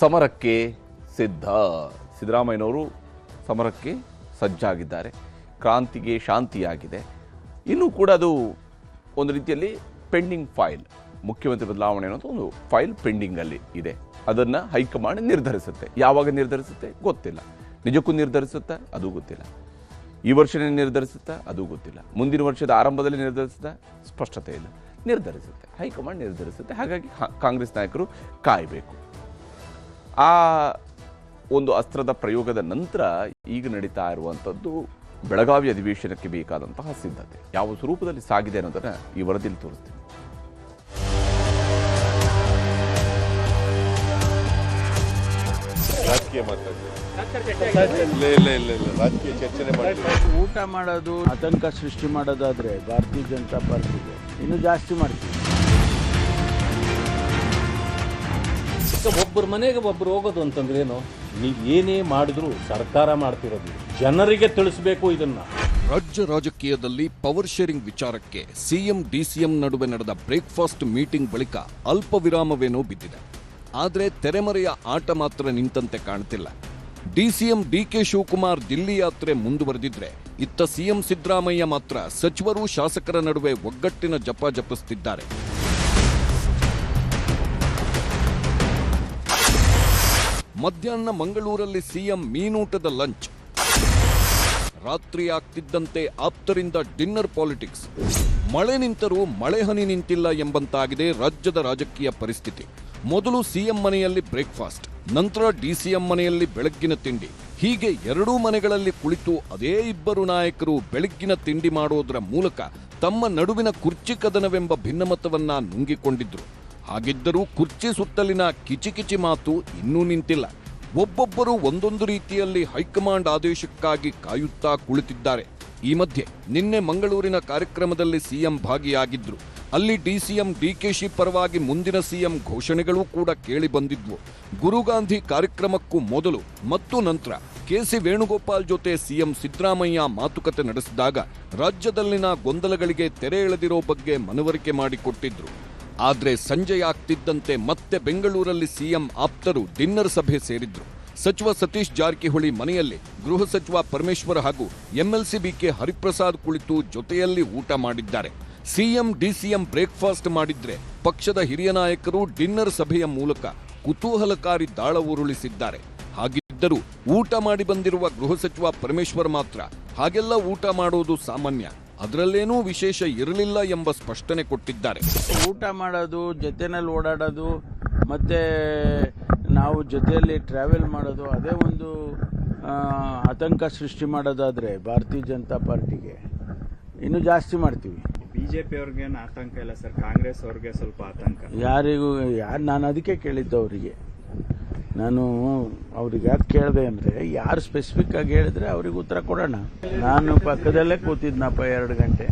ಸಮರಕ್ಕೆ ಸಿದ್ಧ. ಸಿದ್ದರಾಮಯ್ಯನವರು ಸಮರಕ್ಕೆ ಸಜ್ಜಾಗಿದ್ದಾರೆ. ಕ್ರಾಂತಿಗೆ ಶಾಂತಿಯಾಗಿದೆ. ಇನ್ನೂ ಕೂಡ ಅದು ಒಂದು ರೀತಿಯಲ್ಲಿ ಪೆಂಡಿಂಗ್ ಫೈಲ್, ಮುಖ್ಯಮಂತ್ರಿ ಬದಲಾವಣೆ ಅನ್ನೋದು ಒಂದು ಫೈಲ್ ಪೆಂಡಿಂಗಲ್ಲಿ ಇದೆ. ಅದನ್ನು ಹೈಕಮಾಂಡ್ ನಿರ್ಧರಿಸುತ್ತೆ. ಯಾವಾಗ ನಿರ್ಧರಿಸುತ್ತೆ? ಗೊತ್ತಿಲ್ಲ. ನಿಜಕ್ಕೂ ನಿರ್ಧರಿಸುತ್ತಾ? ಅದು ಗೊತ್ತಿಲ್ಲ. ಈ ವರ್ಷನೇ ನಿರ್ಧರಿಸುತ್ತಾ? ಅದು ಗೊತ್ತಿಲ್ಲ. ಮುಂದಿನ ವರ್ಷದ ಆರಂಭದಲ್ಲಿ ನಿರ್ಧರಿಸುತ್ತಾ? ಸ್ಪಷ್ಟತೆ ಇಲ್ಲ. ನಿರ್ಧರಿಸುತ್ತೆ. ಹೈಕಮಾಂಡ್ ನಿರ್ಧರಿಸುತ್ತೆ. ಹಾಗಾಗಿ ಕಾಂಗ್ರೆಸ್ ನಾಯಕರು ಕಾಯಬೇಕು. ಆ ಒಂದು ಅಸ್ತ್ರದ ಪ್ರಯೋಗದ ನಂತರ ಈಗ ನಡೀತಾ ಇರುವಂಥದ್ದು ಬೆಳಗಾವಿ ಅಧಿವೇಶನಕ್ಕೆ ಬೇಕಾದಂತಹ ಸಿದ್ಧತೆ. ಯಾವ ಸ್ವರೂಪದಲ್ಲಿ ಸಾಗಿದೆ ಅನ್ನೋದನ್ನು ಈ ವರದಿಯಲ್ಲಿ ತೋರಿಸ್ತೀನಿ. ರಾಜಕೀಯ ಇಲ್ಲ ಇಲ್ಲ ಇಲ್ಲ ಇಲ್ಲ ರಾಜಕೀಯ ಚರ್ಚನೆ ಮಾಡ್ತೀವಿ. ಊಟ ಮಾಡೋದು ಆತಂಕ ಸೃಷ್ಟಿ ಮಾಡೋದಾದ್ರೆ ಭಾರತೀಯ ಜನತಾ ಪಾರ್ಟಿಗೆ ಇನ್ನು ಜಾಸ್ತಿ ಮಾಡ್ತೀವಿ. ಒಬ್ಬರ ಮನೆಗೆ ಒಬ್ಬರು ಹೋಗೋದು ಅಂತಂದ್ರೆ ಏನು ನೀವು ಏನೇ ಮಾಡಿದ್ರು ಸರ್ಕಾರ ಮಾಡ್ತಿರೋದು. ಜನರಿಗೆ ತಿಳಿಸ್ಬೇಕು ಇದನ್ನ. ರಾಜ್ಯ ರಾಜಕೀಯದಲ್ಲಿ ಪವರ್ ಶೇರಿಂಗ್ ವಿಚಾರಕ್ಕೆ ಸಿಎಂ, ಡಿಸಿಎಂ ನಡುವೆ ನಡೆದ ಬ್ರೇಕ್ಫಾಸ್ಟ್ ಮೀಟಿಂಗ್ ಬಳಿಕ ಅಲ್ಪ ವಿರಾಮವೇನೋ ಬಿದ್ದಿದೆ. ಆದರೆ ತೆರೆಮರೆಯ ಆಟ ಮಾತ್ರ ನಿಂತಂತೆ ಕಾಣ್ತಿಲ್ಲ. ಡಿಸಿಎಂ ಡಿಕೆ ಶಿವಕುಮಾರ್ ದಿಲ್ಲಿ ಯಾತ್ರೆ ಮುಂದುವರೆದಿದ್ರೆ ಇತ್ತ ಸಿಎಂ ಸಿದ್ದರಾಮಯ್ಯ ಮಾತ್ರ ಸಚಿವರು ಶಾಸಕರ ನಡುವೆ ಒಗ್ಗಟ್ಟಿನ ಜಪ ಜಪಿಸುತ್ತಿದ್ದಾರೆ ಮಧ್ಯಾಹ್ನ ಮಂಗಳೂರಲ್ಲಿ ಸಿಎಂ ಮೀನೂಟದ ಲಂಚ್. ರಾತ್ರಿ ಆಗ್ತಿದ್ದಂತೆ ಆಪ್ತರಿಂದ ಡಿನ್ನರ್ ಪಾಲಿಟಿಕ್ಸ್. ಮಳೆ ನಿಂತರೂ ಮಳೆ ಹನಿ ನಿಂತಿಲ್ಲ ಎಂಬಂತಾಗಿದೆ ರಾಜ್ಯದ ರಾಜಕೀಯ ಪರಿಸ್ಥಿತಿ. ಮೊದಲು ಸಿಎಂ ಮನೆಯಲ್ಲಿ ಬ್ರೇಕ್ಫಾಸ್ಟ್, ನಂತರ ಡಿಸಿಎಂ ಮನೆಯಲ್ಲಿ ಬೆಳಗ್ಗಿನ ತಿಂಡಿ. ಹೀಗೆ ಎರಡೂ ಮನೆಗಳಲ್ಲಿ ಕುಳಿತು ಅದೇ ಇಬ್ಬರು ನಾಯಕರು ಬೆಳಗ್ಗಿನ ತಿಂಡಿ ಮಾಡೋದರ ಮೂಲಕ ತಮ್ಮ ನಡುವಿನ ಕುರ್ಚಿ ಕದನವೆಂಬ ಭಿನ್ನಮತವನ್ನ ನುಂಗಿಕೊಂಡಿದ್ರು. ಹಾಗಿದ್ದರೂ ಕುರ್ಚಿ ಸುತ್ತಲಿನ ಕಿಚಿಕಿಚಿ ಮಾತು ಇನ್ನೂ ನಿಂತಿಲ್ಲ. ಒಬ್ಬೊಬ್ಬರು ಒಂದೊಂದು ರೀತಿಯಲ್ಲಿ ಹೈಕಮಾಂಡ್ ಆದೇಶಕ್ಕಾಗಿ ಕಾಯುತ್ತಾ ಕುಳಿತಿದ್ದಾರೆ. ಈ ಮಧ್ಯೆ ನಿನ್ನೆ ಮಂಗಳೂರಿನ ಕಾರ್ಯಕ್ರಮದಲ್ಲಿ ಸಿಎಂ ಭಾಗಿಯಾಗಿದ್ರು. ಅಲ್ಲಿ ಡಿಸಿಎಂ ಡಿಕೆಶಿ ಪರವಾಗಿ ಮುಂದಿನ ಸಿಎಂ ಘೋಷಣೆಗಳೂ ಕೂಡ ಕೇಳಿ ಬಂದಿದ್ವು. ಗುರುಗಾಂಧಿ ಕಾರ್ಯಕ್ರಮಕ್ಕೂ ಮೊದಲು ಮತ್ತು ನಂತರ ಕೆಸಿ ವೇಣುಗೋಪಾಲ್ ಜೊತೆ ಸಿಎಂ ಸಿದ್ದರಾಮಯ್ಯ ಮಾತುಕತೆ ನಡೆಸಿದಾಗ ರಾಜ್ಯದಲ್ಲಿನ ಗೊಂದಲಗಳಿಗೆ ತೆರೆ ಎಳೆದಿರೋ ಬಗ್ಗೆ ಮನವರಿಕೆ ಮಾಡಿಕೊಟ್ಟಿದ್ರು. ಆದ್ರೆ ಸಂಜೆಯಾಗ್ತಿದ್ದಂತೆ ಮತ್ತೆ ಬೆಂಗಳೂರಲ್ಲಿ ಸಿಎಂ ಆಪ್ತರು ಡಿನ್ನರ್ ಸಭೆ ಸೇರಿದ್ರು. ಸಚಿವ ಸತೀಶ್ ಜಾರಕಿಹೊಳಿ ಮನೆಯಲ್ಲಿ ಗೃಹ ಸಚಿವ ಪರಮೇಶ್ವರ್ ಹಾಗೂ ಎಂಎಲ್ಸಿ ಬಿಕೆ ಹರಿಪ್ರಸಾದ್ ಕುಳಿತು ಜೊತೆಯಲ್ಲಿ ಊಟ ಮಾಡಿದ್ದಾರೆ. ಸಿಎಂ ಡಿಸಿಎಂ ಬ್ರೇಕ್ಫಾಸ್ಟ್ ಮಾಡಿದ್ರೆ ಪಕ್ಷದ ಹಿರಿಯ ನಾಯಕರು ಡಿನ್ನರ್ ಸಭೆಯ ಮೂಲಕ ಕುತೂಹಲಕಾರಿ ದಾಳ ಉರುಳಿಸಿದ್ದಾರೆ. ಹಾಗಿದ್ದರೂ ಊಟ ಮಾಡಿ ಬಂದಿರುವ ಗೃಹ ಸಚಿವ ಪರಮೇಶ್ವರ್ ಮಾತ್ರ ಹಾಗೆಲ್ಲ ಊಟ ಮಾಡೋದು ಸಾಮಾನ್ಯ. ಅದರಲ್ಲೇನೂ ವಿಶೇಷ ಇರಲಿಲ್ಲ ಎಂಬ ಸ್ಪಷ್ಟನೆ ಕೊಟ್ಟಿದ್ದಾರೆ. ಊಟ ಮಾಡೋದು ಜೊತೆನಲ್ಲಿ ಓಡಾಡೋದು ಮತ್ತು ನಾವು ಜೊತೆಯಲ್ಲಿ ಟ್ರಾವೆಲ್ ಮಾಡೋದು ಅದೇ ಒಂದು ಆತಂಕ ಸೃಷ್ಟಿ ಮಾಡೋದಾದರೆ ಭಾರತೀಯ ಜನತಾ ಪಾರ್ಟಿಗೆ. ಇನ್ನೂ ಜಾಸ್ತಿ ಮಾಡ್ತೀವಿ. ಬಿ ಜೆ ಪಿ ಅವ್ರಿಗೇನು ಆತಂಕ ಇಲ್ಲ ಸರ್ ಕಾಂಗ್ರೆಸ್ ಅವ್ರಿಗೆ ಸ್ವಲ್ಪ ಆತಂಕ. ಯಾರಿಗೂ ಯಾರು ನಾನು ಅದಕ್ಕೆ ಕೇಳಿದ್ದು ಅವರಿಗೆ. ನಾನು ಅವ್ರಿಗೆ ಯಾಕೆ ಕೇಳಿದೆ ಅಂದರೆ, ಯಾರು ಸ್ಪೆಸಿಫಿಕ್ ಆಗಿ ಹೇಳಿದ್ರೆ ಅವ್ರಿಗೆ ಉತ್ತರ ಕೊಡೋಣ. ನಾನು ಪಕ್ಕದಲ್ಲೇ ಕೂತಿದ್ನಪ್ಪ ಎರಡು ಗಂಟೆ.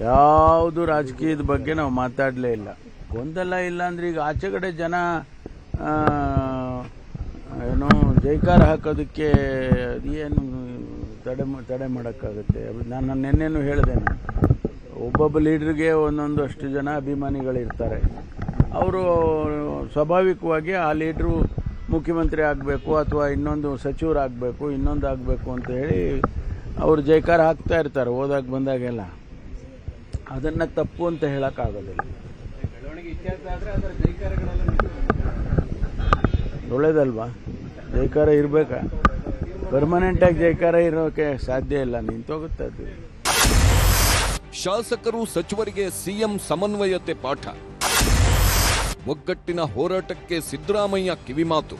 ಯಾವುದು ರಾಜಕೀಯದ ಬಗ್ಗೆ ನಾವು ಮಾತಾಡಲೇ ಇಲ್ಲ. ಗೊಂದಲ ಇಲ್ಲ ಅಂದ್ರೆ ಈಗ ಆಚೆ ಕಡೆ ಜನ ಏನು ಜೈಕಾರ ಹಾಕೋದಕ್ಕೆ ಏನು ತಡೆ ತಡೆ ಮಾಡೋಕ್ಕಾಗುತ್ತೆ. ನಾನು ನಿನ್ನೆನೂ ಹೇಳಿದೆ ನಾನು. ಒಬ್ಬೊಬ್ಬ ಲೀಡ್ರಿಗೆ ಒಂದೊಂದಷ್ಟು ಜನ ಅಭಿಮಾನಿಗಳಿರ್ತಾರೆ. ಅವರು ಸ್ವಾಭಾವಿಕವಾಗಿ ಆ ಲೀಡ್ರು ಮುಖ್ಯಮಂತ್ರಿ ಆಗಬೇಕು ಅಥವಾ ಇನ್ನೊಂದು ಸಚಿವರಾಗಬೇಕು ಇನ್ನೊಂದು ಆಗಬೇಕು ಅಂತ ಹೇಳಿ ಅವರು ಜೈಕಾರ ಹಾಕ್ತಾ ಇರ್ತಾರೆ, ಹೋದಾಗ ಬಂದಾಗೆಲ್ಲ. ಅದನ್ನು ತಪ್ಪು ಅಂತ ಹೇಳೋಕ್ಕಾಗೋದಿಲ್ಲ. ಒಳ್ಳೇದಲ್ವಾ? ಜೈಕಾರ ಇರಬೇಕಾ? ಪರ್ಮನೆಂಟಾಗಿ ಜೈಕಾರ ಇರೋಕೆ ಸಾಧ್ಯ ಇಲ್ಲ, ನಿಂತೋಗುತ್ತೆ ಅದು. ಶಾಸಕರು ಸಚಿವರಿಗೆ ಸಿಎಂ ಸಮನ್ವಯತೆ ಪಾಠ. ಒಗ್ಗಟ್ಟಿನ ಹೋರಾಟಕ್ಕೆ ಸಿದ್ದರಾಮಯ್ಯ ಕಿವಿಮಾತು.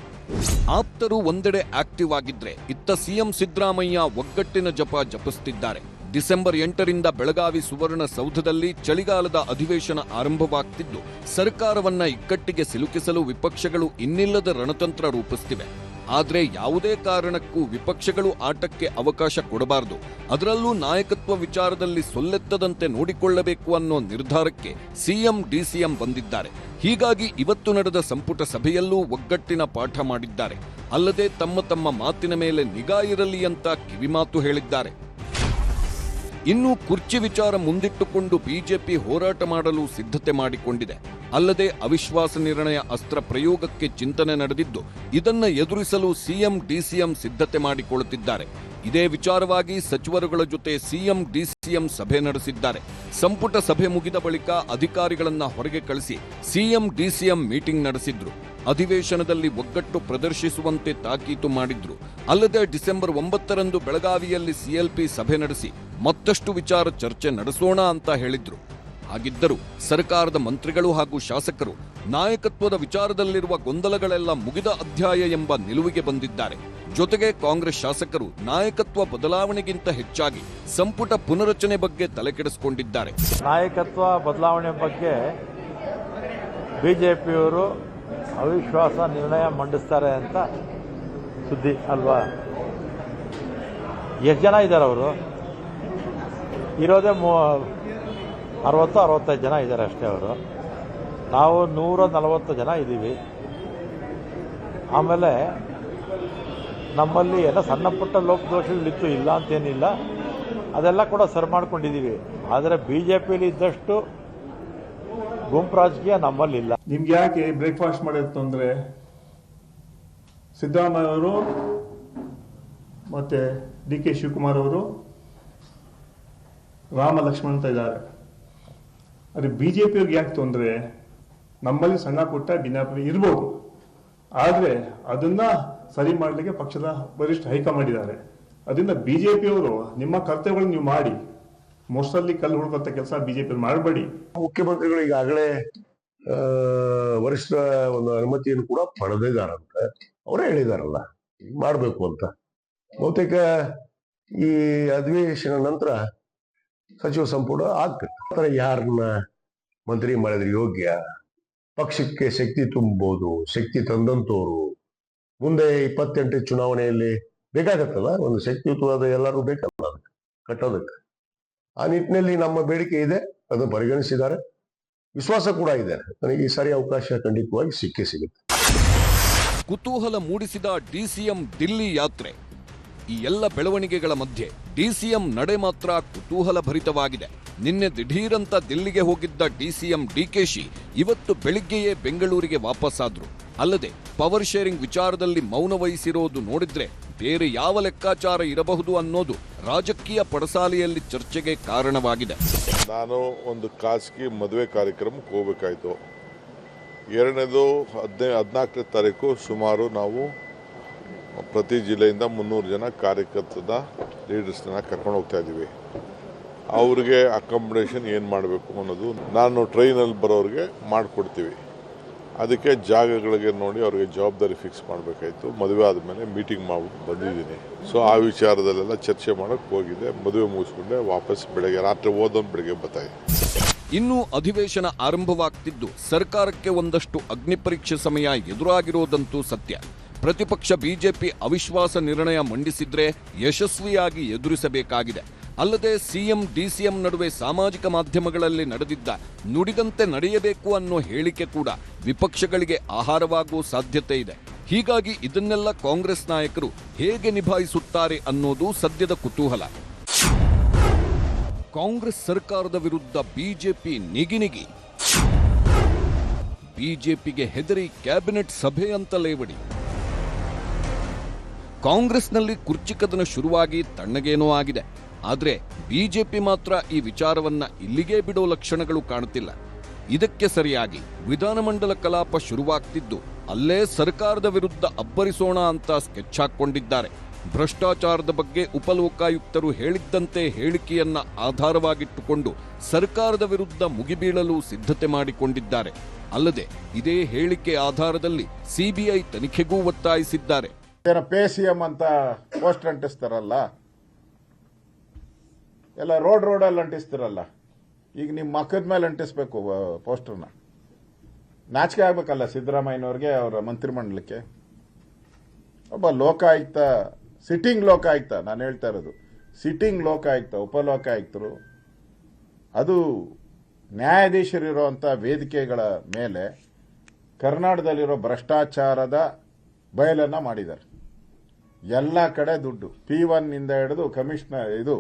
ಆಪ್ತರು ಒಂದೆಡೆ ಆಕ್ಟಿವ್ ಆಗಿದ್ರೆ ಇತ್ತ ಸಿಎಂ ಸಿದ್ದರಾಮಯ್ಯ ಒಗ್ಗಟ್ಟಿನ ಜಪ ಜಪಿಸುತ್ತಿದ್ದಾರೆ ಡಿಸೆಂಬರ್ ಎಂಟರಿಂದ ಬೆಳಗಾವಿ ಸುವರ್ಣ ಸೌಧದಲ್ಲಿ ಚಳಿಗಾಲದ ಅಧಿವೇಶನ ಆರಂಭವಾಗ್ತಿದ್ದು, ಸರ್ಕಾರವನ್ನ ಇಕ್ಕಟ್ಟಿಗೆ ಸಿಲುಕಿಸಲು ವಿಪಕ್ಷಗಳು ಇನ್ನಿಲ್ಲದ ರಣತಂತ್ರ ರೂಪಿಸುತ್ತಿವೆ ಆದ್ರೆ ಯಾವುದೇ ಕಾರಣಕ್ಕೂ ವಿಪಕ್ಷಗಳು ಆಟಕ್ಕೆ ಅವಕಾಶ ಕೊಡಬಾರದು. ಅದರಲ್ಲೂ ನಾಯಕತ್ವ ವಿಚಾರದಲ್ಲಿ ಸೊಲ್ಲೆತ್ತದಂತೆ ನೋಡಿಕೊಳ್ಳಬೇಕು ಅನ್ನೋ ನಿರ್ಧಾರಕ್ಕೆ ಸಿಎಂ, ಡಿಸಿಎಂ ಬಂದಿದ್ದಾರೆ. ಹೀಗಾಗಿ ಇವತ್ತು ನಡೆದ ಸಂಪುಟ ಸಭೆಯಲ್ಲೂ ಒಗ್ಗಟ್ಟಿನ ಪಾಠ ಮಾಡಿದ್ದಾರೆ. ಅಲ್ಲದೆ ತಮ್ಮ ತಮ್ಮ ಮಾತಿನ ಮೇಲೆ ನಿಗಾ ಇರಲಿ ಅಂತ ಕಿವಿಮಾತು ಹೇಳಿದ್ದಾರೆ. ಇನ್ನು ಕುರ್ಚಿ ವಿಚಾರ ಮುಂದಿಟ್ಟುಕೊಂಡು ಬಿಜೆಪಿ ಹೋರಾಟ ಮಾಡಲು ಸಿದ್ಧತೆ ಮಾಡಿಕೊಂಡಿದೆ. ಅಲ್ಲದೆ ಅವಿಶ್ವಾಸ ನಿರ್ಣಯ ಅಸ್ತ್ರ ಪ್ರಯೋಗಕ್ಕೆ ಚಿಂತನೆ ನಡೆದಿದ್ದು, ಇದನ್ನು ಎದುರಿಸಲು ಸಿಎಂ, ಡಿಸಿಎಂ ಸಿದ್ಧತೆ ಮಾಡಿಕೊಳ್ಳುತ್ತಿದ್ದಾರೆ. ಇದೇ ವಿಚಾರವಾಗಿ ಸಚಿವರುಗಳ ಜೊತೆ ಸಿಎಂ, ಡಿಸಿಎಂ ಸಭೆ ನಡೆಸಿದ್ದಾರೆ. ಸಂಪುಟ ಸಭೆ ಮುಗಿದ ಬಳಿಕ ಅಧಿಕಾರಿಗಳನ್ನ ಹೊರಗೆ ಕಳಿಸಿ ಸಿಎಂ, ಡಿಸಿಎಂ ಮೀಟಿಂಗ್ ನಡೆಸಿದ್ರು. ಅಧಿವೇಶನದಲ್ಲಿ ಒಗ್ಗಟ್ಟು ಪ್ರದರ್ಶಿಸುವಂತೆ ತಾಕೀತು ಮಾಡಿದ್ರು. ಅಲ್ಲದೆ ಡಿಸೆಂಬರ್ ಒಂಬತ್ತರಂದು ಬೆಳಗಾವಿಯಲ್ಲಿ ಸಿಎಲ್ಪಿ ಸಭೆ ನಡೆಸಿ ಮತ್ತಷ್ಟು ವಿಚಾರ ಚರ್ಚೆ ನಡೆಸೋಣ ಅಂತ ಹೇಳಿದ್ರು. ಹಾಗಿದ್ದರೂ ಸರ್ಕಾರದ ಮಂತ್ರಿಗಳು ಹಾಗೂ ಶಾಸಕರು ನಾಯಕತ್ವದ ವಿಚಾರದಲ್ಲಿರುವ ಗೊಂದಲಗಳೆಲ್ಲ ಮುಗಿದ ಅಧ್ಯಾಯ ಎಂಬ ನಿಲುವಿಗೆ ಬಂದಿದ್ದಾರೆ. ಜೊತೆಗೆ ಕಾಂಗ್ರೆಸ್ ಶಾಸಕರು ನಾಯಕತ್ವ ಬದಲಾವಣೆಗಿಂತ ಹೆಚ್ಚಾಗಿ ಸಂಪುಟ ಪುನರಚನೆ ಬಗ್ಗೆ ತಲೆಕೆಡಿಸಿಕೊಂಡಿದ್ದಾರೆ. ನಾಯಕತ್ವ ಬದಲಾವಣೆ ಬಗ್ಗೆ ಬಿಜೆಪಿಯವರು ಅವಿಶ್ವಾಸ ನಿರ್ಣಯ ಮಂಡಿಸ್ತಾರೆ ಅಂತ ಸುದ್ದಿ ಅಲ್ವಾ? ಎಷ್ಟು ಜನ ಇದ್ದಾರೆ ಅವರು? ಇರೋದೇ ಅರವತ್ತು, ಅರವತ್ತೈದು ಜನ ಇದ್ದಾರೆ ಅಷ್ಟೇ ಅವರು. ನಾವು ನೂರ ನಲವತ್ತು ಜನ ಇದ್ದೀವಿ. ಆಮೇಲೆ ನಮ್ಮಲ್ಲಿ ಎಲ್ಲ ಸಣ್ಣ ಪುಟ್ಟ ಲೋಪದೋಷಗಳಿತ್ತು ಇಲ್ಲ ಅಂತೇನಿಲ್ಲ. ಅದೆಲ್ಲ ಕೂಡ ಸರಿ ಮಾಡ್ಕೊಂಡಿದ್ದೀವಿ. ಆದರೆ ಬಿ ಜೆ ಪಿಲಿ ಇದ್ದಷ್ಟು ಗುಂಪು ರಾಜಕೀಯ ನಮ್ಮಲ್ಲಿಲ್ಲ. ನಿಮ್ಗೆ ಯಾಕೆ ಬ್ರೇಕ್ಫಾಸ್ಟ್ ಮಾಡಿತ್ತು ಅಂದರೆ ಸಿದ್ದರಾಮಯ್ಯ ಅವರು ಮತ್ತು ಡಿ ಕೆ ಶಿವಕುಮಾರ್ ಅವರು ರಾಮಲಕ್ಷ್ಮಣ್ ಅಂತ ಇದ್ದಾರೆ. ಅದೇ ಬಿ ಜೆ ಪಿಯವ್ರಿಗೆ ಯಾಕೆ ತೊಂದರೆ? ನಮ್ಮಲ್ಲಿ ಸಣ್ಣ ಪುಟ್ಟ ಭಿನ್ನಾಭಿಪ್ರಾಯ ಇರ್ಬೋದು. ಆದರೆ ಅದನ್ನ ಸರಿ ಮಾಡಲಿಕ್ಕೆ ಪಕ್ಷದ ವರಿಷ್ಠ ಹೈಕಮಾಂಡ್ ಇದ್ದಾರೆ. ಅದರಿಂದ ಬಿ ಜೆ ಪಿಯವರು ನಿಮ್ಮ ಕರ್ತವ್ಯಗಳನ್ನು ನೀವು ಮಾಡಿ. ಮೋಸ್ಟಲ್ಲಿ ಕಲ್ಲು ಹುಡುಕಂತ ಕೆಲಸ ಬಿಜೆಪಿ ಮಾಡಬೇಡಿ. ಮುಖ್ಯಮಂತ್ರಿಗಳು ಈಗಾಗಲೇ ವರಿಷ್ಠ ಒಂದು ಅನುಮತಿಯನ್ನು ಕೂಡ ಪಡೆದಿದ್ದಾರಂತೆ ಅವರೇ ಹೇಳಿದಾರಲ್ಲ. ಮಾಡಬೇಕು ಅಂತ. ಬಹುತೇಕ ಈ ಅಧಿವೇಶನ ನಂತರ ಸಚಿವ ಸಂಪುಟ ಆಗ್ತದೆ. ಯಾರನ್ನ ಮಂತ್ರಿ ಮಾಡಿದ್ರೆ ಯೋಗ್ಯ? ಪಕ್ಷಕ್ಕೆ ಶಕ್ತಿ ತುಂಬೋದು ಶಕ್ತಿ ತಂದಂತವರು ಮುಂದೆ ಇಪ್ಪತ್ತೆಂಟು ಚುನಾವಣೆಯಲ್ಲಿ ಬೇಕಾಗತ್ತಲ್ಲ? ಒಂದು ಶಕ್ತಿಯುತವಾದ ಎಲ್ಲರೂ ಬೇಕಲ್ಲ ಅದಕ್ಕೆ, ಕಟ್ಟೋದಕ್ಕೆ. ಆ ನಿಟ್ಟಿನಲ್ಲಿ ನಮ್ಮ ಬೇಡಿಕೆ ಇದೆ, ಅದನ್ನು ಪರಿಗಣಿಸಿದ್ದಾರೆ. ವಿಶ್ವಾಸ ಕೂಡ ಇದೆ. ನನಗೆ ಈ ಸರಿ ಅವಕಾಶ ಖಂಡಿತವಾಗಿ ಸಿಕ್ಕೇ ಸಿಗುತ್ತೆ. ಕುತೂಹಲ ಮೂಡಿಸಿದ ಡಿಸಿಎಂ ದಿಲ್ಲಿ ಯಾತ್ರೆ, ಈ ಎಲ್ಲ ಬೆಳವಣಿಗೆಗಳ ಮಧ್ಯೆ. ಡಿಸಿಎಂ ನಡೆ ಮಾತ್ರ ಕುತೂಹಲ ಭರಿತವಾಗಿದೆ ನಿನ್ನೆ ದಿಢೀರಂತ ದಿಲ್ಲಿಗೆ ಹೋಗಿದ್ದ ಡಿಸಿಎಂ ಡಿಕೆಶಿ ಇವತ್ತು ಬೆಳಿಗ್ಗೆಯೇ ಬೆಂಗಳೂರಿಗೆ ವಾಪಸ್ಸಾದ್ರು ಅಲ್ಲದೆ ಪವರ್ ಶೇರಿಂಗ್ ವಿಚಾರದಲ್ಲಿ ಮೌನ ವಹಿಸಿರೋದು ನೋಡಿದ್ರೆ ಬೇರೆ ಯಾವ ಲೆಕ್ಕಾಚಾರ ಇರಬಹುದು ಅನ್ನೋದು ರಾಜಕೀಯ ಪಡಸಾಲೆಯಲ್ಲಿ ಚರ್ಚೆಗೆ ಕಾರಣವಾಗಿದೆ. ನಾನು ಒಂದು ಖಾಸಗಿ ಮದುವೆ ಕಾರ್ಯಕ್ರಮಕ್ಕೆ ಹೋಗಬೇಕಾಯಿತು. ಎರಡನೇದು ಹದಿನೈದು ಹದಿನಾಲ್ಕನೇ ತಾರೀಕು ಸುಮಾರು ನಾವು ಪ್ರತಿ ಜಿಲ್ಲೆಯಿಂದ ಮುನ್ನೂರು ಜನ ಕಾರ್ಯಕರ್ತದ ಲೀಡರ್ಸ್ನ ಕರ್ಕೊಂಡು ಹೋಗ್ತಾ ಇದ್ದೀವಿ. ಅವ್ರಿಗೆ ಅಕಾಮಡೇಷನ್ ಏನು ಮಾಡಬೇಕು ಅನ್ನೋದು ನಾನು ಟ್ರೈನಲ್ಲಿ ಬರೋರಿಗೆ ಮಾಡಿಕೊಡ್ತೀವಿ. ಅದಕ್ಕೆ ಜಾಗಗಳಿಗೆ ನೋಡಿ ಅವ್ರಿಗೆ ಜವಾಬ್ದಾರಿ ಫಿಕ್ಸ್ ಮಾಡಬೇಕಾಯ್ತು. ಮದುವೆ ಆದಮೇಲೆ ಮೀಟಿಂಗ್ ಮಾಡಿ ಬಂದಿದ್ದೀನಿ. ಸೊ ಆ ವಿಚಾರದಲ್ಲೆಲ್ಲ ಚರ್ಚೆ ಮಾಡೋಕ್ಕೆ ಹೋಗಿದೆ. ಮದುವೆ ಮುಗಿಸ್ಕೊಂಡೆ ವಾಪಸ್ ಬೆಳಗ್ಗೆ, ರಾತ್ರಿ ಓದೋನ್ ಬೆಳಗ್ಗೆ ಬರ್ತಾಯಿದ್ದೆ ಇನ್ನೂ ಅಧಿವೇಶನ ಆರಂಭವಾಗ್ತಿದ್ದು ಸರ್ಕಾರಕ್ಕೆ ಒಂದಷ್ಟು ಅಗ್ನಿ ಪರೀಕ್ಷೆ ಸಮಯ ಎದುರಾಗಿರೋದಂತೂ ಸತ್ಯ. ಪ್ರತಿಪಕ್ಷ ಬಿಜೆಪಿ ಅವಿಶ್ವಾಸ ನಿರ್ಣಯ ಮಂಡಿಸಿದ್ರೆ ಯಶಸ್ವಿಯಾಗಿ ಎದುರಿಸಬೇಕಾಗಿದೆ. ಅಲ್ಲದೆ ಸಿಎಂ, ಡಿಸಿಎಂ ನಡುವೆ ಸಾಮಾಜಿಕ ಮಾಧ್ಯಮಗಳಲ್ಲಿ ನಡೆದಿದ್ದ ನುಡಿದಂತೆ ನಡೆಯಬೇಕು ಅನ್ನೋ ಹೇಳಿಕೆ ಕೂಡ ವಿಪಕ್ಷಗಳಿಗೆ ಆಹಾರವಾಗುವ ಸಾಧ್ಯತೆ ಇದೆ. ಹೀಗಾಗಿ ಇದನ್ನೆಲ್ಲ ಕಾಂಗ್ರೆಸ್ ನಾಯಕರು ಹೇಗೆ ನಿಭಾಯಿಸುತ್ತಾರೆ ಅನ್ನೋದು ಸದ್ಯದ ಕುತೂಹಲ. ಕಾಂಗ್ರೆಸ್ ಸರ್ಕಾರದ ವಿರುದ್ಧ ಬಿಜೆಪಿ ನಿಗಿನಿಗಿ. ಬಿಜೆಪಿಗೆ ಹೆದರಿ ಕ್ಯಾಬಿನೆಟ್ ಸಭೆ ಅಂತ ಲೇವಡಿ ಕಾಂಗ್ರೆಸ್ನಲ್ಲಿ ಕುರ್ಚಿ ಕದನ ಶುರುವಾಗಿ ತಣ್ಣಗೇನೋ ಆಗಿದೆ. ಆದರೆ ಬಿಜೆಪಿ ಮಾತ್ರ ಈ ವಿಚಾರವನ್ನ ಇಲ್ಲಿಗೇ ಬಿಡೋ ಲಕ್ಷಣಗಳು ಕಾಣುತ್ತಿಲ್ಲ ಇದಕ್ಕೆ ಸರಿಯಾಗಿ ವಿಧಾನಮಂಡಲ ಕಲಾಪ ಶುರುವಾಗ್ತಿದ್ದು ಅಲ್ಲೇ ಸರ್ಕಾರದ ವಿರುದ್ಧ ಅಬ್ಬರಿಸೋಣ ಅಂತ ಸ್ಕೆಚ್ ಹಾಕೊಂಡಿದ್ದಾರೆ ಭ್ರಷ್ಟಾಚಾರದ ಬಗ್ಗೆ ಉಪಲೋಕಾಯುಕ್ತರು ಹೇಳಿದ್ದಂತೆ ಹೇಳಿಕೆಯನ್ನ ಆಧಾರವಾಗಿಟ್ಟುಕೊಂಡು ಸರ್ಕಾರದ ವಿರುದ್ಧ ಮುಗಿಬೀಳಲು ಸಿದ್ಧತೆ ಮಾಡಿಕೊಂಡಿದ್ದಾರೆ. ಅಲ್ಲದೆ ಇದೇ ಹೇಳಿಕೆ ಆಧಾರದಲ್ಲಿ ಸಿಬಿಐ ತನಿಖೆಗೂ ಒತ್ತಾಯಿಸಿದ್ದಾರೆ. ಪೇ ಸಿ ಎಂ ಅಂತ ಪೋಸ್ಟರ್ ಅಂಟಿಸ್ತಾರಲ್ಲ? ಎಲ್ಲ ರೋಡ್ ರೋಡಲ್ಲಿ ಅಂಟಿಸ್ತಿರಲ್ಲ? ಈಗ ನಿಮ್ಮ ಮಕ್ಕದ ಮೇಲೆ ಅಂಟಿಸ್ಬೇಕು ಪೋಸ್ಟರ್ನ. ನಾಚಿಕೆ ಆಗ್ಬೇಕಲ್ಲ ಸಿದ್ದರಾಮಯ್ಯನವ್ರಿಗೆ ಅವರ ಮಂತ್ರಿಮಂಡಲಕ್ಕೆ? ಒಬ್ಬ ಲೋಕಾಯುಕ್ತ, ಸಿಟ್ಟಿಂಗ್ ಲೋಕಾಯುಕ್ತ, ನಾನು ಹೇಳ್ತಾ ಇರೋದು. ಸಿಟ್ಟಿಂಗ್ ಲೋಕಾಯುಕ್ತ, ಉಪಲೋಕಾಯುಕ್ತರು, ಅದು ನ್ಯಾಯಾಧೀಶರಿರುವಂಥ ವೇದಿಕೆಗಳ ಮೇಲೆ ಕರ್ನಾಟಕದಲ್ಲಿರೋ ಭ್ರಷ್ಟಾಚಾರದ ಬಯಲನ್ನು ಮಾಡಿದ್ದಾರೆ. ಎಲ್ಲ ಕಡೆ ದುಡ್ಡು. ಪಿ ಒನ್ನಿಂದ ಹಿಡಿದು ಕಮಿಷನರ್ ಇದು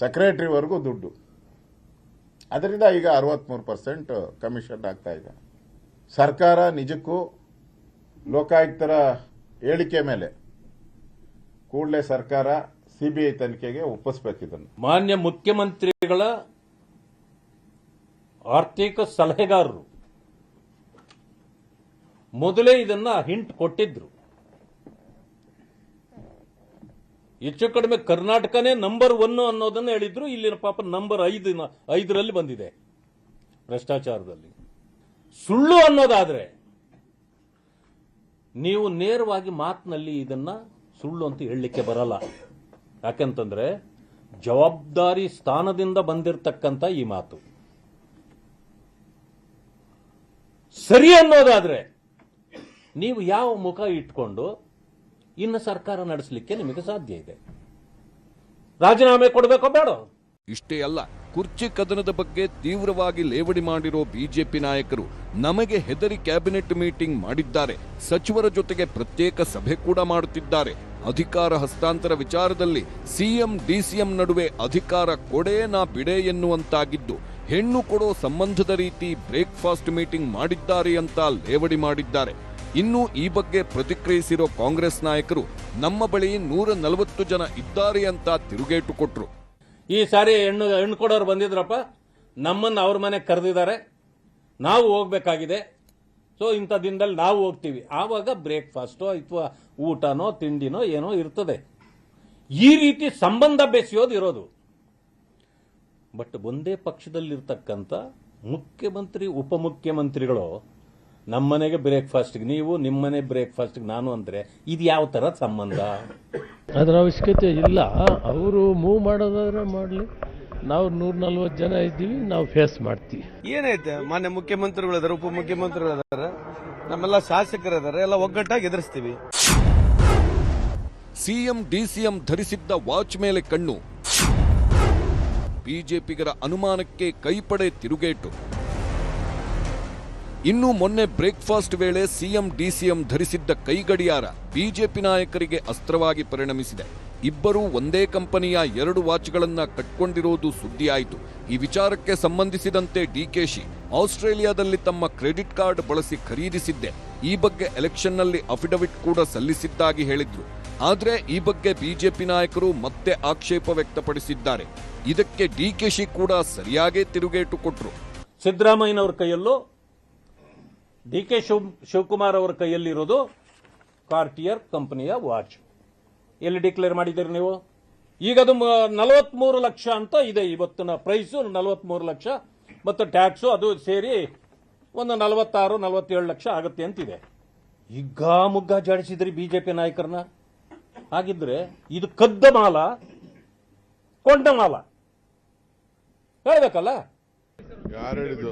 ಸೆಕ್ರೆಟರಿವರೆಗೂ ದುಡ್ಡು. ಅದರಿಂದ ಈಗ ಅರವತ್ತ್ಮೂರು ಪರ್ಸೆಂಟ್ ಕಮಿಷನ್ ಆಗ್ತಾ ಇದೆ. ಸರ್ಕಾರ ನಿಜಕ್ಕೂ ಲೋಕಾಯುಕ್ತರ ಹೇಳಿಕೆ ಮೇಲೆ ಕೂಡಲೇ ಸರ್ಕಾರ ಸಿಬಿಐ ತನಿಖೆಗೆ ಒಪ್ಪಿಸ್ಬೇಕು ಇದನ್ನು ಮಾನ್ಯ ಮುಖ್ಯಮಂತ್ರಿಗಳ ಆರ್ಥಿಕ ಸಲಹೆಗಾರರು ಮೊದಲೇ ಇದನ್ನ ಹಿಂಟ್ ಕೊಟ್ಟಿದ್ರು. ಹೆಚ್ಚು ಕಡಿಮೆ ಕರ್ನಾಟಕನೇ ನಂಬರ್ ಒನ್ ಅನ್ನೋದನ್ನ ಹೇಳಿದ್ರು, ಇಲ್ಲಿನ ಪಾಪ ನಂಬರ್ ಐದು ಐದರಲ್ಲಿ ಬಂದಿದೆ ಭ್ರಷ್ಟಾಚಾರದಲ್ಲಿ. ಸುಳ್ಳು ಅನ್ನೋದಾದ್ರೆ ನೀವು ನೇರವಾಗಿ ಮಾತಿನಲ್ಲಿ ಇದನ್ನ ಸುಳ್ಳು ಅಂತ ಹೇಳಲಿಕ್ಕೆ ಬರಲ್ಲ. ಯಾಕೆಂತಂದ್ರೆ ಜವಾಬ್ದಾರಿ ಸ್ಥಾನದಿಂದ ಬಂದಿರತಕ್ಕಂತ ಈ ಮಾತು. ಸರಿ ಅನ್ನೋದಾದ್ರೆ ನೀವು ಯಾವ ಮುಖ ಇಟ್ಕೊಂಡು ಇನ್ನು ಸರ್ಕಾರ ನಡೆಸಲಿಕ್ಕೆ ನಿಮಗೆ ಸಾಧ್ಯ ಇದೆ. ರಾಜೀನಾಮೆ ಕೊಡಬೇಕೋ ಬೇಡ? ಇಷ್ಟೇ ಅಲ್ಲ, ಕುರ್ಚಿ ಕದನದ ಬಗ್ಗೆ ತೀವ್ರವಾಗಿ ಲೇವಡಿ ಮಾಡಿರೋ ಬಿಜೆಪಿ ನಾಯಕರು ನಮಗೆ ಹೆದರಿ ಕ್ಯಾಬಿನೆಟ್ ಮೀಟಿಂಗ್ ಮಾಡಿದ್ದಾರೆ. ಸಚಿವರ ಜೊತೆಗೆ ಪ್ರತ್ಯೇಕ ಸಭೆ ಕೂಡ ಮಾಡುತ್ತಿದ್ದಾರೆ. ಅಧಿಕಾರ ಹಸ್ತಾಂತರ ವಿಚಾರದಲ್ಲಿ ಸಿಎಂ, ಡಿಸಿಎಂ ನಡುವೆ ಅಧಿಕಾರ ಕೊಡೆ ನಾ ಬಿಡೆ ಎನ್ನುವಂತಾಗಿದ್ದು, ಹೆಣ್ಣು ಕೊಡೋ ಸಂಬಂಧದ ರೀತಿ ಬ್ರೇಕ್ಫಾಸ್ಟ್ ಮೀಟಿಂಗ್ ಮಾಡಿದ್ದಾರೆ ಅಂತ ಲೇವಡಿ ಮಾಡಿದ್ದಾರೆ. ಇನ್ನು ಈ ಬಗ್ಗೆ ಪ್ರತಿಕ್ರಿಯಿಸಿರೋ ಕಾಂಗ್ರೆಸ್ ನಾಯಕರು ನಮ್ಮ ಬಳಿ ನೂರ ನಲವತ್ತು ಜನ ಇದ್ದಾರೆ ಅಂತ ತಿರುಗೇಟು ಕೊಟ್ರು. ಈ ಸಾರಿ ಹೆಣ್ಣು ಹೆಣ್ಣು ಕೊಡೋರು ಬಂದಿದ್ರಪ್ಪ. ನಮ್ಮನ್ನು ಅವ್ರ ಮನೆಗೆ ಕರೆದಿದ್ದಾರೆ. ನಾವು ಹೋಗ್ಬೇಕಾಗಿದೆ. ಸೊ ಇಂಥ ದಿನದಲ್ಲಿ ನಾವು ಹೋಗ್ತೀವಿ. ಆವಾಗ ಬ್ರೇಕ್ಫಾಸ್ಟೋ ಅಥವಾ ಊಟನೋ, ತಿಂಡಿನೋ ಏನೋ ಇರ್ತದೆ. ಈ ರೀತಿ ಸಂಬಂಧ ಬೆಸೆಯೋದು ಇರೋದು. ಬಟ್ ಒಂದೇ ಪಕ್ಷದಲ್ಲಿರ್ತಕ್ಕಂಥ ಮುಖ್ಯಮಂತ್ರಿ, ಉಪಮುಖ್ಯಮಂತ್ರಿಗಳು ನಮ್ಮನೆಗೆ ಬ್ರೇಕ್ಫಾಸ್ಟ್ಗೆ ನೀವು ನಿಮ್ಮ ಮನೆ ಬ್ರೇಕ್ಫಾಸ್ಟ್ಗೆ ನಾನು ಅಂದರೆ ಇದು ಯಾವ ಥರ ಸಂಬಂಧ? ಅದರ ಅವಶ್ಯಕತೆ ಇಲ್ಲ. ಅವರು ಮೂವ್ ಮಾಡೋದಾದ್ರೆ ಮಾಡಲಿ. ನಾವು ನೂರ ನಲ್ವತ್ತು ಜನ ಇದ್ದೀವಿ ನಾವು ಫೇಸ್ ಮಾಡ್ತೀವಿ. ಏನೈತೆ ಮಾನ್ಯ ಮುಖ್ಯಮಂತ್ರಿಗಳು ಉಪ ಉಪಮುಖ್ಯಮಂತ್ರಿಗಳು ಇದಾರೆ ನಮ್ಮೆಲ್ಲ ಶಾಸಕರಿದ್ದಾರೆ ಎಲ್ಲ ಒಗ್ಗಟ್ಟಾಗಿ ಎದುರಿಸ್ತೀವಿ. ಸಿಎಂ ಡಿಸಿಎಂ ಧರಿಸಿದ್ದ ವಾಚ್ ಮೇಲೆ ಕಣ್ಣು. ಬಿಜೆಪಿಗರ ಅನುಮಾನಕ್ಕೆ ಕೈಪಡೆ ತಿರುಗೇಟು. ಇನ್ನು ಮೊನ್ನೆ ಬ್ರೇಕ್ಫಾಸ್ಟ್ ವೇಳೆ ಸಿಎಂ, ಡಿಸಿಎಂ ಧರಿಸಿದ್ದ ಕೈಗಡಿಯಾರ ಬಿಜೆಪಿ ನಾಯಕರಿಗೆ ಅಸ್ತ್ರವಾಗಿ ಪರಿಣಮಿಸಿದೆ. ಇಬ್ಬರೂ ಒಂದೇ ಕಂಪನಿಯ ಎರಡು ವಾಚ್ಗಳನ್ನ ಕಟ್ಕೊಂಡಿರುವುದು ಸುದ್ದಿಯಾಯಿತು. ಈ ವಿಚಾರಕ್ಕೆ ಸಂಬಂಧಿಸಿದಂತೆ ಡಿಕೆಶಿ ಆಸ್ಟ್ರೇಲಿಯಾದಲ್ಲಿ ತಮ್ಮ ಕ್ರೆಡಿಟ್ ಕಾರ್ಡ್ ಬಳಸಿ ಖರೀದಿಸಿದ್ದೆ. ಈ ಬಗ್ಗೆ ಎಲೆಕ್ಷನ್ನಲ್ಲಿ ಅಫಿಡವಿಟ್ ಕೂಡ ಸಲ್ಲಿಸಿದ್ದಾಗಿ ಹೇಳಿದ್ರು. ಆದರೆ ಈ ಬಗ್ಗೆ ಬಿಜೆಪಿ ನಾಯಕರು ಮತ್ತೆ ಆಕ್ಷೇಪ ವ್ಯಕ್ತಪಡಿಸಿದ್ದಾರೆ. ಇದಕ್ಕೆ ಡಿಕೆಶಿ ಕೂಡ ಸರಿಯಾಗೇ ತಿರುಗೇಟು ಕೊಟ್ರು. ಸಿದ್ದರಾಮಯ್ಯನವರ ಕೈಯಲ್ಲೂ ಡಿ ಕೆ ಶಿವ್ ಶಿವಕುಮಾರ್ ಅವರ ಕೈಯಲ್ಲಿರೋದು ಕಾರ್ಟಿಯರ್ ಕಂಪನಿಯ ವಾಚ್. ಎಲ್ಲಿ ಡಿಕ್ಲೇರ್ ಮಾಡಿದ್ದೀರಿ ನೀವು? ಈಗ ಅದು ನಲವತ್ಮೂರು ಲಕ್ಷ ಅಂತ ಇದೆ ಇವತ್ತಿನ ಪ್ರೈಸು, ನಲವತ್ಮೂರು ಲಕ್ಷ. ಮತ್ತು ಟ್ಯಾಕ್ಸು ಅದು ಸೇರಿ ಒಂದು ನಲವತ್ತಾರು, ನಲವತ್ತೇಳು ಲಕ್ಷ ಆಗುತ್ತೆ ಅಂತಿದೆ. ಹಿಗ್ಗಾ ಮುಗ್ಗ ಜಾಡಿಸಿದ್ರಿ ಬಿ ಜೆ ಪಿ ನಾಯಕರನ್ನ. ಹಾಗಿದ್ರೆ ಇದು ಕದ್ದ ಮಾಲ, ಕೊಂಡ ಮಾಲ. ಹೇಳ್ಬೇಕಲ್ಲ? ಯಾರು ಹೇಳಿದ್ದು?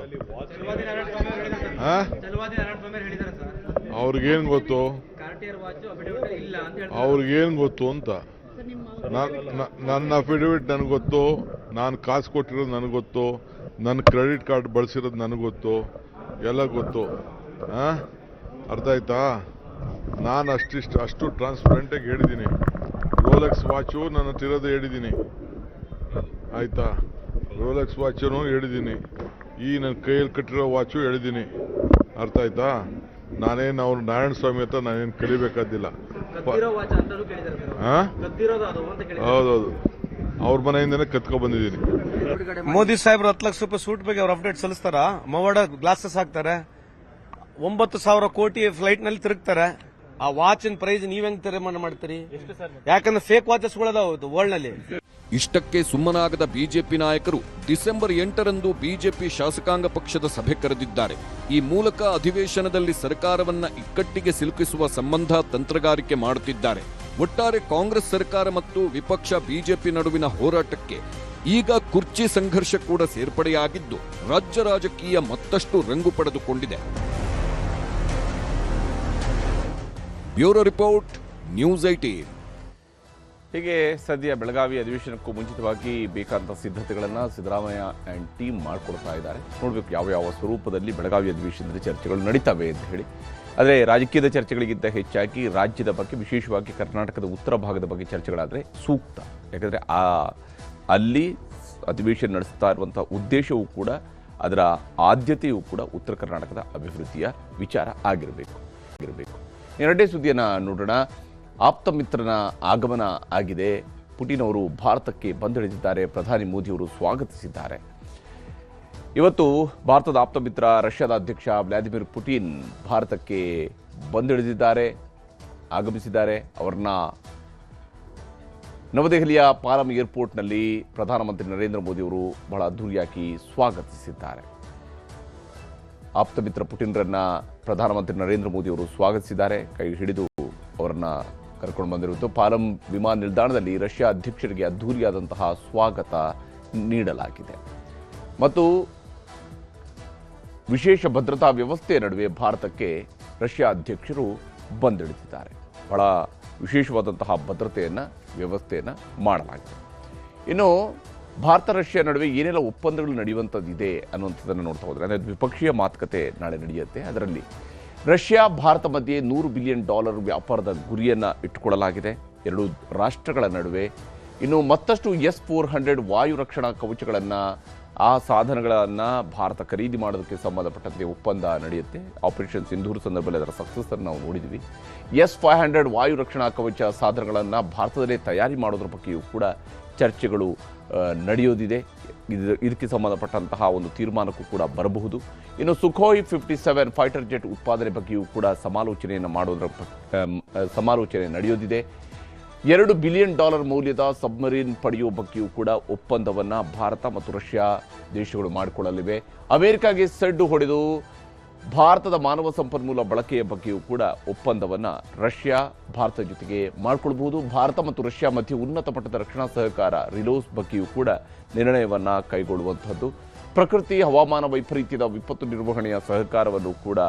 ಅವ್ರಿಗೇನ್ ಗೊತ್ತು? ಅವ್ರಿಗೇನ್ ಗೊತ್ತು ಅಂತ? ನನ್ನ ಅಫಿಡವಿಟ್ ನನಗೆ ಗೊತ್ತು ನಾನು ಕಾಸು ಕೊಟ್ಟಿರೋದು ನನಗೆ ಗೊತ್ತು ನನ್ನ ಕ್ರೆಡಿಟ್ ಕಾರ್ಡ್ ಬಳಸಿರೋದು ನನಗೆ ಗೊತ್ತು ಎಲ್ಲ ಗೊತ್ತು. ಹಾಂ ಅರ್ಥ ಆಯ್ತಾ? ನಾನು ಅಷ್ಟಿಷ್ಟು ಅಷ್ಟು ಟ್ರಾನ್ಸ್ಪರೆಂಟಾಗಿ ಹೇಳಿದ್ದೀನಿ ರೋಲೆಕ್ಸ್ ವಾಚು ನನ್ನ ಹತ್ರ ಇರೋದು ಹೇಳಿದ್ದೀನಿ ಆಯ್ತಾ? ರೋಲೆಕ್ಸ್ ವಾಚನ್ನು ಹೇಳಿದ್ದೀನಿ ಈ ನನ್ನ ಕೈಯಲ್ಲಿ ಕಟ್ಟಿರೋ ವಾಚು ಹೇಳಿದ್ದೀನಿ ಅರ್ಥ ಆಯ್ತಾ? ನಾನೇನು ಅವ್ರು ನಾರಾಯಣ ಸ್ವಾಮಿ ಹತ್ರ ನಾನೇನು ಕಲಿಬೇಕಾದಿಲ್ಲ. ಹಾ ಹೌದೌದು. ಅವ್ರ ಮನೆಯಿಂದನೇ ಕತ್ಕೊ ಬಂದಿದ್ದೀನಿ. ಮೋದಿ ಸಾಹೇಬ್ರು ಹತ್ತು ಲಕ್ಷ ರೂಪಾಯಿ ಸೂಟ್ ಬಗ್ಗೆ ಅವ್ರು ಅಪ್ಡೇಟ್ ಸಲ್ಲಿಸ್ತಾರ? ಮವಾಡ ಗ್ಲಾಸಸ್ ಹಾಕ್ತಾರೆ. ಒಂಬತ್ತು ಸಾವಿರ ಕೋಟಿ ಫ್ಲೈಟ್ನಲ್ಲಿ ತಿರುಗ್ತಾರೆ. ಆ ವಾಚ್ ಪ್ರೈಸ್ ನೀವ್ ಹೆಂಗ್ ತೀರ್ಮಾನ ಮಾಡ್ತೀರಿ? ಯಾಕಂದ್ರೆ ಫೇಕ್ ವಾಚಸ್ ವರ್ಲ್ಡ್ನಲ್ಲಿ ಇಷ್ಟಕ್ಕೆ ಸುಮ್ಮನಾಗದ ಬಿಜೆಪಿ ನಾಯಕರು ಡಿಸೆಂಬರ್ ಎಂಟರಂದು ಬಿಜೆಪಿ ಶಾಸಕಾಂಗ ಪಕ್ಷದ ಸಭೆ ಕರೆದಿದ್ದಾರೆ. ಈ ಮೂಲಕ ಅಧಿವೇಶನದಲ್ಲಿ ಸರ್ಕಾರವನ್ನ ಇಕ್ಕಟ್ಟಿಗೆ ಸಿಲುಕಿಸುವ ಸಂಬಂಧ ತಂತ್ರಗಾರಿಕೆ ಮಾಡುತ್ತಿದ್ದಾರೆ. ಒಟ್ಟಾರೆ ಕಾಂಗ್ರೆಸ್ ಸರ್ಕಾರ ಮತ್ತು ವಿಪಕ್ಷ ಬಿಜೆಪಿ ನಡುವಿನ ಹೋರಾಟಕ್ಕೆ ಈಗ ಕುರ್ಚಿ ಸಂಘರ್ಷ ಕೂಡ ಸೇರ್ಪಡೆಯಾಗಿದ್ದು ರಾಜ್ಯ ರಾಜಕೀಯ ಮತ್ತಷ್ಟು ರಂಗು ಪಡೆದುಕೊಂಡಿದೆ. ಬ್ಯೂರೋ ರಿಪೋರ್ಟ್, ನ್ಯೂಸ್ ಐಟೀನ್ ಹೀಗೆ ಸದ್ಯ ಬೆಳಗಾವಿ ಅಧಿವೇಶನಕ್ಕೂ ಮುಂಚಿತವಾಗಿ ಬೇಕಾದಂಥ ಸಿದ್ಧತೆಗಳನ್ನು ಸಿದ್ದರಾಮಯ್ಯ ಆ್ಯಂಡ್ ಟೀಮ್ ಮಾಡ್ಕೊಳ್ತಾ ಇದ್ದಾರೆ. ನೋಡಬೇಕು ಯಾವ ಯಾವ ಸ್ವರೂಪದಲ್ಲಿ ಬೆಳಗಾವಿ ಅಧಿವೇಶನದಲ್ಲಿ ಚರ್ಚೆಗಳು ನಡೀತವೆ ಅಂತ ಹೇಳಿ. ಆದರೆ ರಾಜಕೀಯದ ಚರ್ಚೆಗಳಿಗಿಂತ ಹೆಚ್ಚಾಗಿ ರಾಜ್ಯದ ಬಗ್ಗೆ, ವಿಶೇಷವಾಗಿ ಕರ್ನಾಟಕದ ಉತ್ತರ ಭಾಗದ ಬಗ್ಗೆ ಚರ್ಚೆಗಳಾದರೆ ಸೂಕ್ತ. ಯಾಕಂದರೆ ಆ, ಅಲ್ಲಿ ಅಧಿವೇಶನ ನಡೆಸ್ತಾ ಇರುವಂಥ ಉದ್ದೇಶವೂ ಕೂಡ, ಅದರ ಆದ್ಯತೆಯೂ ಕೂಡ ಉತ್ತರ ಕರ್ನಾಟಕದ ಅಭಿವೃದ್ಧಿಯ ವಿಚಾರ ಆಗಿರಬೇಕು ಆಗಿರಬೇಕು. ಎರಡನೇ ಸುದ್ದಿಯನ್ನು ನೋಡೋಣ. ಆಪ್ತ ಮಿತ್ರನ ಆಗಮನ ಆಗಿದೆ. ಪುಟಿನ್ ಅವರು ಭಾರತಕ್ಕೆ ಬಂದಿಳಿದಿದ್ದಾರೆ. ಪ್ರಧಾನಿ ಮೋದಿಯವರು ಸ್ವಾಗತಿಸಿದ್ದಾರೆ. ಇವತ್ತು ಭಾರತದ ಆಪ್ತ ಮಿತ್ರ, ರಷ್ಯಾದ ಅಧ್ಯಕ್ಷ ವ್ಲಾದಿಮಿರ್ ಪುಟಿನ್ ಭಾರತಕ್ಕೆ ಬಂದಿಳಿದಿದ್ದಾರೆ, ಆಗಮಿಸಿದ್ದಾರೆ. ಅವರನ್ನ ನವದೆಹಲಿಯ ಪಾಲಮ್ ಏರ್ಪೋರ್ಟ್ನಲ್ಲಿ ಪ್ರಧಾನಮಂತ್ರಿ ನರೇಂದ್ರ ಮೋದಿಯವರು ಬಹಳ ಅದ್ದೂರಿಯಾಗಿ ಸ್ವಾಗತಿಸಿದ್ದಾರೆ. ಆಪ್ತ ಮಿತ್ರ ಪುಟಿನ್ರನ್ನ ಪ್ರಧಾನಮಂತ್ರಿ ನರೇಂದ್ರ ಮೋದಿ ಅವರು ಸ್ವಾಗತಿಸಿದ್ದಾರೆ. ಕೈ ಹಿಡಿದು ಅವರನ್ನ ಕರ್ಕೊಂಡು ಬಂದಿರುವುದು. ಪಾಲಂ ವಿಮಾನ ನಿಲ್ದಾಣದಲ್ಲಿ ರಷ್ಯಾ ಅಧ್ಯಕ್ಷರಿಗೆ ಅದ್ಧೂರಿಯಾದಂತಹ ಸ್ವಾಗತ ನೀಡಲಾಗಿದೆ. ಮತ್ತು ವಿಶೇಷ ಭದ್ರತಾ ವ್ಯವಸ್ಥೆಯ ನಡುವೆ ಭಾರತಕ್ಕೆ ರಷ್ಯಾ ಅಧ್ಯಕ್ಷರು ಬಂದಿಳಿದಿದ್ದಾರೆ. ಬಹಳ ವಿಶೇಷವಾದಂತಹ ಭದ್ರತೆಯನ್ನು, ವ್ಯವಸ್ಥೆಯನ್ನು ಮಾಡಲಾಗಿದೆ. ಇನ್ನು ಭಾರತ, ರಷ್ಯಾ ನಡುವೆ ಏನೆಲ್ಲ ಒಪ್ಪಂದಗಳು ನಡೆಯುವಂಥದ್ದಿದೆ ಅನ್ನುವಂಥದ್ದನ್ನು ನೋಡ್ತಾ ಹೋದರೆ, ಅಂದರೆ ದ್ವಿಪಕ್ಷೀಯ ಮಾತುಕತೆ ನಾಳೆ ನಡೆಯುತ್ತೆ. ಅದರಲ್ಲಿ ರಷ್ಯಾ, ಭಾರತ ಮಧ್ಯೆ ನೂರು ಬಿಲಿಯನ್ ಡಾಲರ್ ವ್ಯಾಪಾರದ ಗುರಿಯನ್ನು ಇಟ್ಟುಕೊಳ್ಳಲಾಗಿದೆ. ಎರಡು ರಾಷ್ಟ್ರಗಳ ನಡುವೆ ಇನ್ನು ಮತ್ತಷ್ಟು ಎಸ್ ಫೋರ್ ಹಂಡ್ರೆಡ್ ವಾಯು ರಕ್ಷಣಾ ಕವಚಗಳನ್ನು, ಆ ಸಾಧನಗಳನ್ನು ಭಾರತ ಖರೀದಿ ಮಾಡೋದಕ್ಕೆ ಸಂಬಂಧಪಟ್ಟಂತೆ ಒಪ್ಪಂದ ನಡೆಯುತ್ತೆ. ಆಪರೇಷನ್ ಸಿಂಧೂರ್ ಸಂದರ್ಭದಲ್ಲಿ ಅದರ ಸಕ್ಸಸ್ ಅನ್ನು ನಾವು ನೋಡಿದ್ವಿ. ಎಸ್ ಫೈವ್ ಹಂಡ್ರೆಡ್ ವಾಯು ರಕ್ಷಣಾ ಕವಚ ಸಾಧನಗಳನ್ನು ಭಾರತದಲ್ಲೇ ತಯಾರಿ ಮಾಡೋದ್ರ ಬಗ್ಗೆಯೂ ಕೂಡ ಚರ್ಚೆಗಳು ನಡೆಯೋದಿದೆ. ಇದು, ಇದಕ್ಕೆ ಸಂಬಂಧಪಟ್ಟಂತಹ ಒಂದು ತೀರ್ಮಾನಕ್ಕೂ ಕೂಡ ಬರಬಹುದು. ಇನ್ನು Sukhoi fifty seven fighter jet ಉತ್ಪಾದನೆ ಬಗ್ಗೆಯೂ ಕೂಡ ಸಮಾಲೋಚನೆಯನ್ನು ಮಾಡೋದ್ರ ಸಮಾಲೋಚನೆ ನಡೆಯೋದಿದೆ. ಎರಡು ಬಿಲಿಯನ್ ಡಾಲರ್ ಮೌಲ್ಯದ ಸಬ್ಮರೀನ್ ಪಡೆಯುವ ಬಗ್ಗೆಯೂ ಕೂಡ ಒಪ್ಪಂದವನ್ನು ಭಾರತ ಮತ್ತು ರಷ್ಯಾ ದೇಶಗಳು ಮಾಡಿಕೊಳ್ಳಲಿವೆ. ಅಮೆರಿಕಾಗೆ ಸಡ್ಡು ಹೊಡೆದು ಭಾರತದ ಮಾನವ ಸಂಪನ್ಮೂಲ ಬಳಕೆಯ ಬಗ್ಗೆಯೂ ಕೂಡ ಒಪ್ಪಂದವನ್ನು ರಷ್ಯಾ, ಭಾರತ ಜೊತೆಗೆ ಮಾಡಿಕೊಳ್ಬಹುದು. ಭಾರತ ಮತ್ತು ರಷ್ಯಾ ಮಧ್ಯೆ ಉನ್ನತ ಮಟ್ಟದ ರಕ್ಷಣಾ ಸಹಕಾರ ರಿಲೋಸ್ ಬಗ್ಗೆಯೂ ಕೂಡ ನಿರ್ಣಯವನ್ನು ಕೈಗೊಳ್ಳುವಂಥದ್ದು ಪ್ರಕೃತಿ, ಹವಾಮಾನ ವೈಪರೀತ್ಯದ ವಿಪತ್ತು ನಿರ್ವಹಣೆಯ ಸಹಕಾರವನ್ನು ಕೂಡ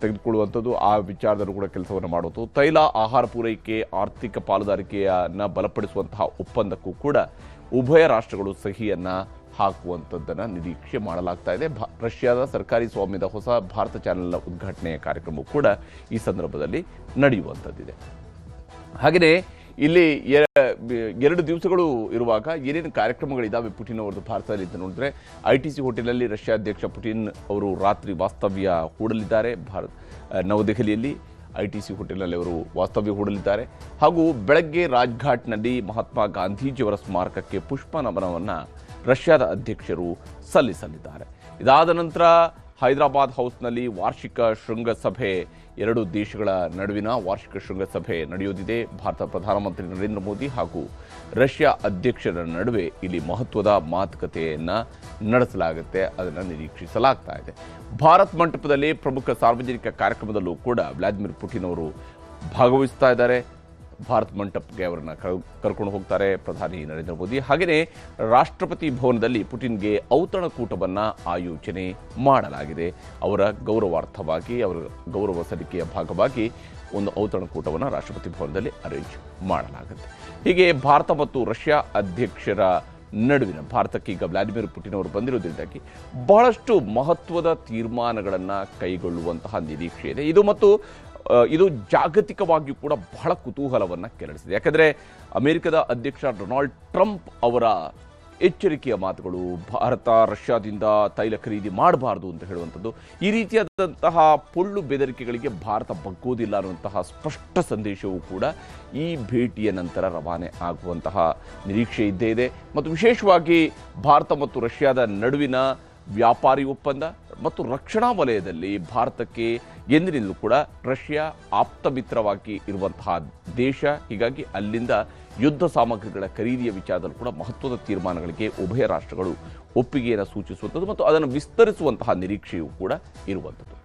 ತೆಗೆದುಕೊಳ್ಳುವಂಥದ್ದು ಆ ವಿಚಾರದಲ್ಲೂ ಕೂಡ ಕೆಲಸವನ್ನು ಮಾಡುವುದು ತೈಲ, ಆಹಾರ ಪೂರೈಕೆ, ಆರ್ಥಿಕ ಪಾಲುದಾರಿಕೆಯನ್ನು ಬಲಪಡಿಸುವಂತಹ ಒಪ್ಪಂದಕ್ಕೂ ಕೂಡ ಉಭಯ ರಾಷ್ಟ್ರಗಳು ಸಹಿಯನ್ನು ಹಾಕುವಂಥದ್ದನ್ನು ನಿರೀಕ್ಷೆ ಮಾಡಲಾಗ್ತಾ ಇದೆ. ರಷ್ಯಾದ ಸರ್ಕಾರಿ ಸ್ವಾಮ್ಯದ ಹೊಸ ಭಾರತ ಚಾನೆಲ್ನ ಉದ್ಘಾಟನೆಯ ಕಾರ್ಯಕ್ರಮವು ಕೂಡ ಈ ಸಂದರ್ಭದಲ್ಲಿ ನಡೆಯುವಂಥದ್ದಿದೆ. ಹಾಗೆಯೇ ಇಲ್ಲಿ ಎರಡು ದಿವಸಗಳು ಇರುವಾಗ ಏನೇನು ಕಾರ್ಯಕ್ರಮಗಳಿದ್ದಾವೆ ಪುಟಿನ್ ಅವರದ್ದು ಭಾರತದಲ್ಲಿ ಅಂತ ನೋಡಿದ್ರೆ ಐ ಟಿ ಸಿ ಹೋಟೆಲ್ನಲ್ಲಿ ರಷ್ಯಾ ಅಧ್ಯಕ್ಷ ಪುಟಿನ್ ಅವರು ರಾತ್ರಿ ವಾಸ್ತವ್ಯ ಹೂಡಲಿದ್ದಾರೆ. ಭಾರತ ನವದೆಹಲಿಯಲ್ಲಿ ಐ ಟಿ ಸಿ ಹೋಟೆಲ್ನಲ್ಲಿ ಅವರು ವಾಸ್ತವ್ಯ ಹೂಡಲಿದ್ದಾರೆ. ಹಾಗೂ ಬೆಳಗ್ಗೆ ರಾಜ್ಘಾಟ್ನಲ್ಲಿ ಮಹಾತ್ಮ ಗಾಂಧೀಜಿಯವರ ಸ್ಮಾರಕಕ್ಕೆ ಪುಷ್ಪ ನಮನವನ್ನು ರಷ್ಯಾದ ಅಧ್ಯಕ್ಷರು ಸಲ್ಲಿಸಲಿದ್ದಾರೆ. ಇದಾದ ನಂತರ ಹೈದರಾಬಾದ್ ಹೌಸ್ನಲ್ಲಿ ವಾರ್ಷಿಕ ಶೃಂಗಸಭೆ, ಎರಡು ದೇಶಗಳ ನಡುವಿನ ವಾರ್ಷಿಕ ಶೃಂಗಸಭೆ ನಡೆಯುತ್ತಿದೆ. ಭಾರತ ಪ್ರಧಾನಮಂತ್ರಿ ನರೇಂದ್ರ ಮೋದಿ ಹಾಗೂ ರಷ್ಯಾ ಅಧ್ಯಕ್ಷರ ನಡುವೆ ಇಲ್ಲಿ ಮಹತ್ವದ ಮಾತುಕತೆಯನ್ನು ನಡೆಸಲಾಗುತ್ತೆ, ಅದನ್ನು ನಿರೀಕ್ಷಿಸಲಾಗ್ತಾ ಇದೆ. ಭಾರತ್ ಮಂಟಪದಲ್ಲಿ ಪ್ರಮುಖ ಸಾರ್ವಜನಿಕ ಕಾರ್ಯಕ್ರಮದಲ್ಲೂ ಕೂಡ ವ್ಲಾದಿಮಿರ್ ಪುಟಿನ್ ಅವರು ಭಾಗವಹಿಸ್ತಾ ಇದ್ದಾರೆ. ಭಾರತ್ ಮಂಟಪ್ಗೆ ಅವರನ್ನು ಕರ್ಕೊಂಡು ಹೋಗ್ತಾರೆ ಪ್ರಧಾನಿ ನರೇಂದ್ರ ಮೋದಿ. ಹಾಗೆಯೇ ರಾಷ್ಟ್ರಪತಿ ಭವನದಲ್ಲಿ ಪುಟಿನ್ಗೆ ಔತಣಕೂಟವನ್ನು ಆಯೋಜನೆ ಮಾಡಲಾಗಿದೆ. ಅವರ ಗೌರವಾರ್ಥವಾಗಿ, ಅವರ ಗೌರವ ಸಲ್ಲಿಕೆಯ ಭಾಗವಾಗಿ ಒಂದು ಔತಣಕೂಟವನ್ನು ರಾಷ್ಟ್ರಪತಿ ಭವನದಲ್ಲಿ ಅರೇಂಜ್ ಮಾಡಲಾಗುತ್ತೆ. ಹೀಗೆ ಭಾರತ ಮತ್ತು ರಷ್ಯಾ ಅಧ್ಯಕ್ಷರ ನಡುವಿನ ಭಾರತಕ್ಕೆ ಈಗ ವ್ಲಾದಿಮಿರ್ ಪುಟಿನ್ ಅವರು ಬಂದಿರುವುದರಿಂದಾಗಿ ಬಹಳಷ್ಟು ಮಹತ್ವದ ತೀರ್ಮಾನಗಳನ್ನು ಕೈಗೊಳ್ಳುವಂತಹ ನಿರೀಕ್ಷೆ ಇದೆ. ಇದು ಮತ್ತು ಇದು ಜಾಗತಿಕವಾಗಿಯೂ ಕೂಡ ಬಹಳ ಕುತೂಹಲವನ್ನು ಕೆರಳಿಸಿದೆ. ಯಾಕಂದರೆ ಅಮೆರಿಕದ ಅಧ್ಯಕ್ಷ ಡೊನಾಲ್ಡ್ ಟ್ರಂಪ್ ಅವರ ಎಚ್ಚರಿಕೆಯ ಮಾತುಗಳು, ಭಾರತ, ರಷ್ಯಾದಿಂದ ತೈಲ ಖರೀದಿ ಮಾಡಬಾರ್ದು ಅಂತ ಹೇಳುವಂಥದ್ದು, ಈ ರೀತಿಯಾದಂತಹ ಪೊಳ್ಳು ಬೆದರಿಕೆಗಳಿಗೆ ಭಾರತ ಬಗ್ಗೋದಿಲ್ಲ ಅನ್ನುವಂತಹ ಸ್ಪಷ್ಟ ಸಂದೇಶವೂ ಕೂಡ ಈ ಭೇಟಿಯ ನಂತರ ರವಾನೆ ಆಗುವಂತಹ ನಿರೀಕ್ಷೆ ಇದ್ದೇ ಇದೆ. ಮತ್ತು ವಿಶೇಷವಾಗಿ ಭಾರತ ಮತ್ತು ರಷ್ಯಾದ ನಡುವಿನ ವ್ಯಾಪಾರಿ ಒಪ್ಪಂದ ಮತ್ತು ರಕ್ಷಣಾ ವಲಯದಲ್ಲಿ ಭಾರತಕ್ಕೆ ಎಂದಿನಿಂದಲೂ ಕೂಡ ರಷ್ಯಾ ಆಪ್ತ ಮಿತ್ರವಾಗಿ ಇರುವಂತಹ ದೇಶ. ಹೀಗಾಗಿ ಅಲ್ಲಿಂದ ಯುದ್ಧ ಸಾಮಗ್ರಿಗಳ ಖರೀದಿಯ ವಿಚಾರದಲ್ಲೂ ಕೂಡ ಮಹತ್ವದ ತೀರ್ಮಾನಗಳಿಗೆ ಉಭಯ ರಾಷ್ಟ್ರಗಳು ಒಪ್ಪಿಗೆಯನ್ನು ಸೂಚಿಸುವಂಥದ್ದು ಮತ್ತು ಅದನ್ನು ವಿಸ್ತರಿಸುವಂತಹ ನಿರೀಕ್ಷೆಯೂ ಕೂಡ ಇರುವಂಥದ್ದು.